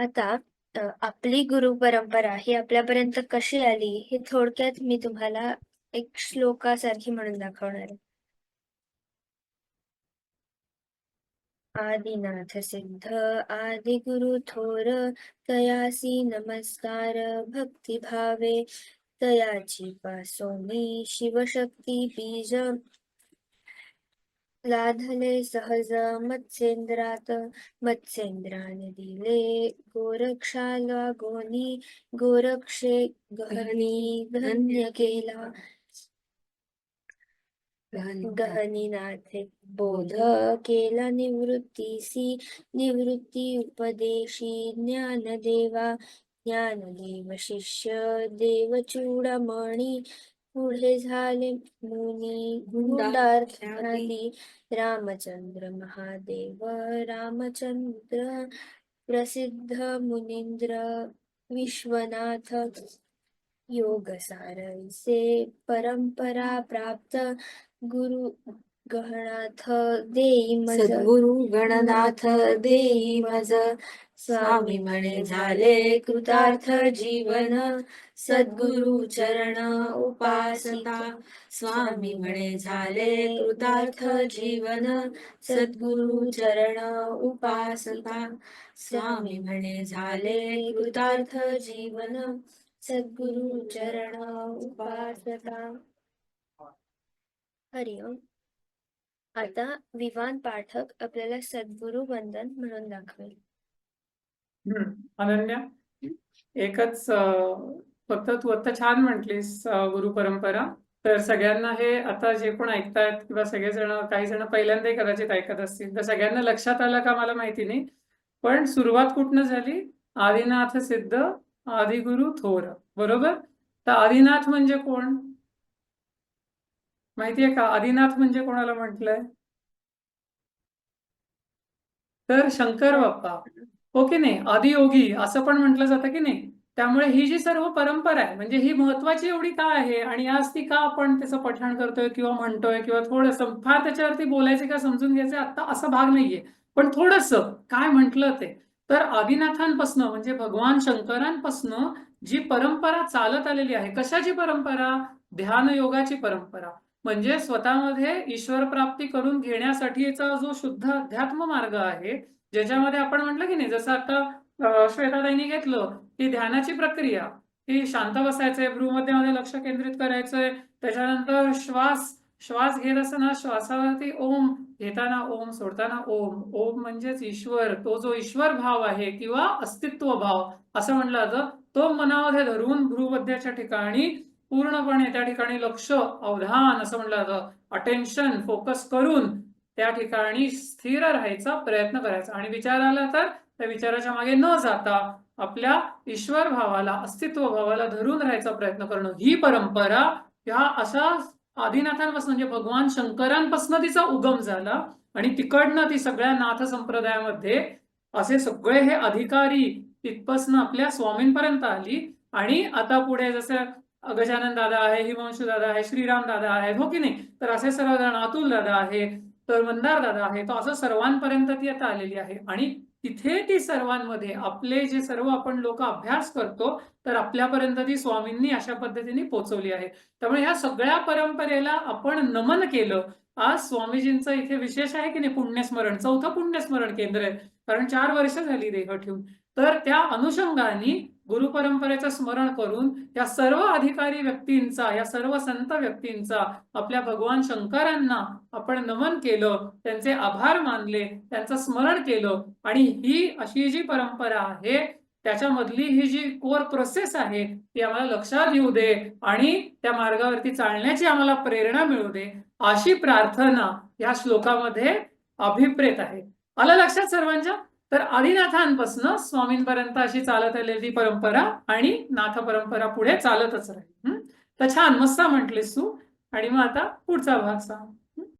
आता अ, आपली गुरु परंपरा ही आपल्यापर्यंत कशी आली हे थोडक्यात मी तुम्हाला एक श्लोकासारखी म्हणून दाखवणार आहे. आदिनाथ सिद्ध आदि गुरु थोर तयासी नमस्कार भक्तिभावे तयाची पासोनी शिवशक्ती बीज लाधले सहज मत्स्येंद्रात मत्स्येंद्राने दिले गोरक्षाला गोनी गोरक्षे गहनी धन्य केला. गहनीनाथे बोध केला निवृत्तीसी. निवृत्ती उपदेशी ज्ञानदेवा. ज्ञानदेव शिष्य देवचूडामणी. पुढे झाले मुनी गुंडार्थादी रामचंद्र महादेव रामचंद्र प्रसिद्ध मुनींद्र विश्वनाथ योगसारसे परंपरा प्राप्त गुरु गहनाथ देई मज. सद्गुरु गणनाथ देई मज. स्वामी म्हणे झाले कृतार्थ जीवन. सद्गुरु चरण उपासता. स्वामी म्हणे झाले कृतार्थ जीवन. सद्गुरु चरण उपासता. स्वामी म्हणे झाले कृतार्थ जीवन. सद्गुरु चरण उपासता. हरिओम आता विवान पाठक आपल्याला सद्गुरु वंदन म्हणून दाखवेल. हम्म. अनन्या एकच अं, फक्त तू आता छान म्हटलीस अं, गुरु परंपरा. तर सगळ्यांना हे आता जे कोण ऐकतायत किंवा सगळेजण काही जण पहिल्यांदाही कदाचित ऐकत असतील तर सगळ्यांना लक्षात आलं का मला माहिती नाही. पण सुरुवात कुठनं झाली? आदिनाथ सिद्ध आदिगुरु थोर. बरोबर? तर आदिनाथ म्हणजे कोण? माहितीये का? आदिनाथ म्हणजे कोणाला म्हटलंय? तर शंकर बाप्पा. हो की नाही? आदियोगी असं पण म्हटलं जातं की नाही? त्यामुळे ही जी सर्व परंपरा आहे म्हणजे ही महत्वाची एवढी का आहे? आणि आज ती का आपण त्याचं पठण करतोय किंवा म्हणतोय किंवा थोडंसं फार त्याच्यावरती बोलायचे का समजून घ्यायचे आता असा भाग नाहीये. पण थोडस काय म्हटलं ते? तर आदिनाथांपासनं म्हणजे भगवान शंकरांपासनं जी परंपरा चालत आलेली आहे कशाची परंपरा? ध्यान योगाची परंपरा. म्हणजे स्वतःमध्ये ईश्वर प्राप्ती करून घेण्यासाठीचा जो शुद्ध अध्यात्म मार्ग आहे ज्याच्यामध्ये आपण म्हटलं की नाही जसं आता अं, श्वेताताईंनी घेतलं की ध्यानाची प्रक्रिया की शांत बसायचंय भ्रूमध्यामध्ये लक्ष केंद्रित करायचंय त्याच्यानंतर श्वास श्वास घेत असताना श्वासावरती ओम घेताना ओम सोडताना ओम. ओम म्हणजेच ईश्वर. तो जो ईश्वर भाव आहे किंवा अस्तित्व भाव असं म्हटलं जातं तो मनामध्ये धरून भ्रूमध्याच्या ठिकाणी पूर्णपणे त्या ठिकाणी लक्ष अवधान असं म्हटलं जातं. अटेन्शन फोकस करून त्या ठिकाणी स्थिर राहायचा प्रयत्न करायचा. आणि विचार आला तर त्या विचाराच्या मागे न जाता आपल्या ईश्वर भावाला अस्तित्व भावाला धरून राहायचा प्रयत्न करणं ही परंपरा ह्या अशा आदिनाथांपासून म्हणजे भगवान शंकरांपासून तिचा उगम झाला. आणि तिकडनं ती सगळ्या नाथ संप्रदायामध्ये असे सगळे हे अधिकारी तिथपासनं आपल्या स्वामींपर्यंत आली. आणि आता पुढे जसं गजानन दादा आहे हिमांशु दादा आहे श्रीराम दादा आहे हो की नाही? तर असे सर्वजण अतुल दादा आहे तर मंदार दादा आहे तो असं सर्वांपर्यंत ती आता आलेली आहे. आणि तिथे ती सर्वांमध्ये आपले जे सर्व आपण लोक अभ्यास करतो तर आपल्यापर्यंत ती स्वामींनी अशा पद्धतीने पोचवली आहे. त्यामुळे ह्या सगळ्या परंपरेला आपण नमन केलं. आज स्वामीजींचं इथे विशेष आहे की नाही? पुण्यस्मरण चौथं पुण्यस्मरण केंद्र आहे. कारण चार वर्ष झाली देह ठेवून. तर त्या अनुषंगाने गुरु परंपरेचं स्मरण करून या सर्व अधिकारी व्यक्तींचा या सर्व संत व्यक्तींचा आपल्या भगवान शंकरांना आपण नमन केलं त्यांचे आभार मानले त्यांचं स्मरण केलं आणि ही अशी जी परंपरा आहे त्याच्यामधली ही जी कोर प्रोसेस आहे ती आम्हाला लक्षात येऊ दे आणि त्या मार्गावरती चालण्याची आम्हाला प्रेरणा मिळू दे अशी प्रार्थना या श्लोकामध्ये अभिप्रेत आहे. आलं लक्षात सर्वांच्या? तर आदिनाथांपासून स्वामींपर्यंत अशी चालत आलेली परंपरा आणि नाथ परंपरा पुढे चालतच राहील. हं? तर छान मस्त म्हटलीस तू. आणि मग आता पुढचा भाग सांग.